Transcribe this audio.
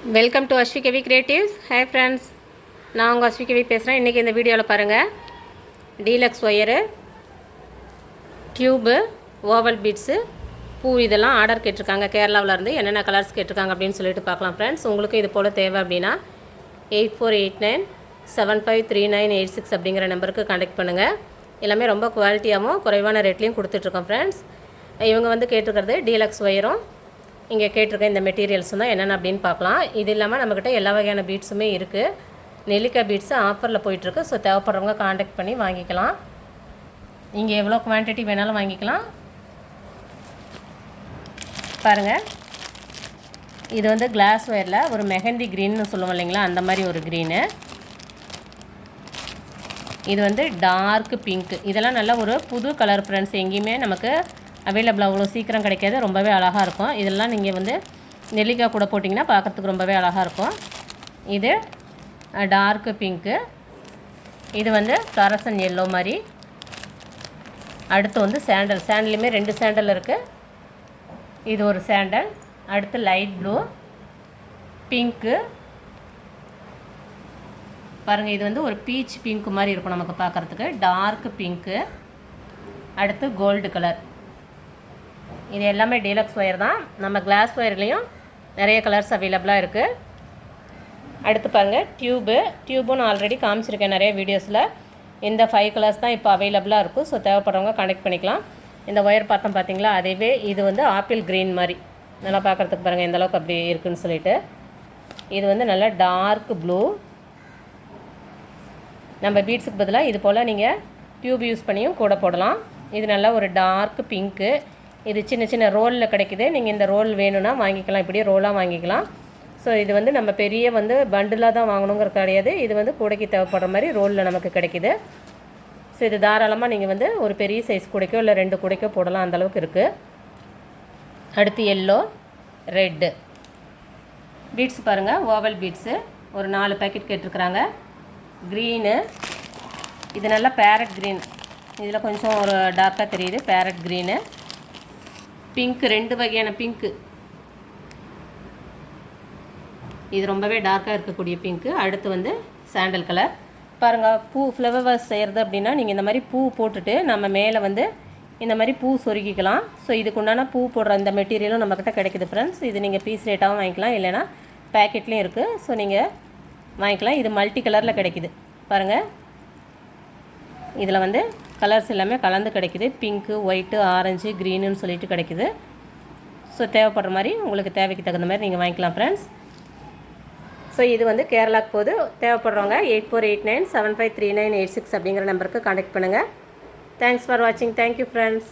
Welcome to Ashvi Kavi creatives hi friends நான் உங்கள் அஸ்வி கவி பேசுகிறேன் இன்றைக்கி இந்த வீடியோவில் பாருங்கள் deluxe wire tube oval beads பூ இதெல்லாம் ஆர்டர் கேட்டிருக்காங்க. கேரளாவில் இருந்து என்னென்ன கலர்ஸ் கேட்டிருக்காங்க அப்படின்னு சொல்லிட்டு பார்க்கலாம் ஃப்ரெண்ட்ஸ் உங்களுக்கு இது போல் தேவை அப்படின்னா eight four eight nine seven five three nine eight six அப்படிங்கிற நம்பருக்கு கண்டெக்ட் பண்ணுங்கள் எல்லாமே ரொம்ப குவாலிட்டியாகவும் குறைவான ரேட்லேயும் கொடுத்துட்ருக்கோம் ஃப்ரெண்ட்ஸ் இவங்க வந்து கேட்டிருக்கிறது டீலக்ஸ் ஒயரும் இங்கே கேட்டிருக்க இந்த மெட்டீரியல்ஸ் தான் என்னென்ன அப்படின்னு பார்க்கலாம். இது இல்லாமல் நம்மக்கிட்ட எல்லா வகையான பீட்ஸுமே இருக்குது நெல்லிக்காய் பீட்ஸு ஆஃபரில் போயிட்டுருக்கு. ஸோ தேவைப்படுறவங்க காண்டாக்ட் பண்ணி வாங்கிக்கலாம். இங்கே எவ்வளோ குவான்டிட்டி வேணாலும் வாங்கிக்கலாம். பாருங்கள் இது வந்து கிளாஸ் ஒயரில் ஒரு மெஹந்தி க்ரீன்னு சொல்லுவோம் இல்லைங்களா? அந்த மாதிரி ஒரு க்ரீனு இது வந்து டார்க் பிங்க் இதெல்லாம் நல்லா ஒரு புது கலர் ஃப்ரெண்ட்ஸ் எங்கேயுமே நமக்கு அவைலபிள் அவ்வளோ சீக்கிரம் கிடைக்காது. ரொம்பவே அழகாக இருக்கும். இதெல்லாம் நீங்கள் வந்து நெல்லிக்காய் கூட போட்டிங்கன்னா பார்க்குறதுக்கு ரொம்பவே அழகாக இருக்கும். இது டார்க்கு பிங்க்கு இது வந்து கரசன் எல்லோ மாதிரி. அடுத்து வந்து சாண்டல் சேண்டலுமே ரெண்டு சேண்டல் இருக்குது இது ஒரு சேண்டல் அடுத்து லைட் ப்ளூ பிங்க்கு பாருங்கள் இது வந்து ஒரு பீச் பிங்க் மாதிரி இருக்கும் நமக்கு பார்க்குறதுக்கு டார்க் பிங்க்கு அடுத்து கோல்டு கலர் இது எல்லாமே டீலக்ஸ் ஒயர் தான். நம்ம கிளாஸ் ஒயர்லேயும் நிறைய கலர்ஸ் அவைலபிளாக இருக்குது அடுத்து பாருங்கள் டியூபு டியூபும் நான் ஆல்ரெடி காமிச்சிருக்கேன் நிறைய வீடியோஸில் இந்த ஃபைவ் கலர்ஸ் தான் இப்போ அவைலபிளாக இருக்கும். ஸோ தேவைப்படுறவங்க கனெக்ட் பண்ணிக்கலாம். இந்த ஒயர் பார்த்தோம் பார்த்தீங்களா அதுவே இது வந்து ஆப்பிள் க்ரீன் மாதிரி. நல்லா பார்க்குறதுக்கு பாருங்கள் எந்த அளவுக்கு அப்படி இருக்குன்னு சொல்லிட்டு. இது வந்து நல்லா டார்க் ப்ளூ நம்ம பீட்ஸுக்கு பதிலாக இது போல் நீங்கள் டியூப் யூஸ் பண்ணியும் கூட போடலாம். இது நல்லா ஒரு டார்க் பிங்க்கு இது சின்ன சின்ன ரோலில் கிடைக்குது. நீங்கள் இந்த ரோல் வேணும்னா வாங்கிக்கலாம். இப்படியே ரோலாக வாங்கிக்கலாம். ஸோ இது வந்து நம்ம பெரிய வந்து பண்டிலாக தான் வாங்கணுங்கிறது கிடையாது. இது வந்து கூடைக்கு தேவைப்படுற மாதிரி ரோலில் நமக்கு கிடைக்குது. ஸோ இது தாராளமாக நீங்கள் வந்து ஒரு பெரிய சைஸ் கூடைக்கோ இல்லை ரெண்டு கூடைக்கோ போடலாம். அந்தளவுக்கு இருக்குது அடுத்து எல்லோ ரெட்டு பீட்ஸ் பாருங்கள் ஓவல் பீட்ஸு ஒரு நாலு பேக்கெட் கேட்டிருக்கிறாங்க. க்ரீனு இது நல்லா பேரட் க்ரீன் இதில் கொஞ்சம் ஒரு டார்க்காக தெரியுது. பேரட் க்ரீனு பிங்க் ரெண்டு வகையான பிங்க்கு இது ரொம்பவே டார்க்காக இருக்கக்கூடிய பிங்க்கு அடுத்து வந்து சாண்டல் கலர். பாருங்கள் பூ ஃப்ளவர் வாஷ் செய்கிறது அப்படின்னா நீங்கள் இந்த மாதிரி பூ போட்டுட்டு நம்ம மேலே வந்து இந்த மாதிரி பூ சொருகிக்கலாம். ஸோ இதுக்கு உண்டான பூ போடுற அந்த மெட்டீரியலும் நம்மக்கிட்ட கிடைக்குது ஃப்ரெண்ட்ஸ் இது நீங்கள் பீஸ் ரேட்டாகவும் வாங்கிக்கலாம் இல்லைனா பேக்கெட்லேயும் இருக்குது ஸோ நீங்கள் வாங்கிக்கலாம். இது மல்டி கலரில் கிடைக்குது. பாருங்கள் இதில் வந்து கலர்ஸ் எல்லாமே கலந்து கிடைக்குது. பிங்க்கு ஒயிட்டு ஆரஞ்சு க்ரீனுன்னு சொல்லிட்டு கிடைக்குது. ஸோ தேவைப்படுற மாதிரி உங்களுக்கு தேவைக்கு தகுந்த மாதிரி நீங்கள் வாங்கிக்கலாம் ஃப்ரெண்ட்ஸ் ஸோ இது வந்து கேரளாக்கு போது தேவைப்படுறவங்க eight four eight nine seven five three nine eight six அப்படிங்கிற நம்பருக்கு கான்டெக்ட் பண்ணுங்கள் தேங்க்ஸ் ஃபார் வாட்சிங் தேங்க்யூ ஃப்ரெண்ட்ஸ்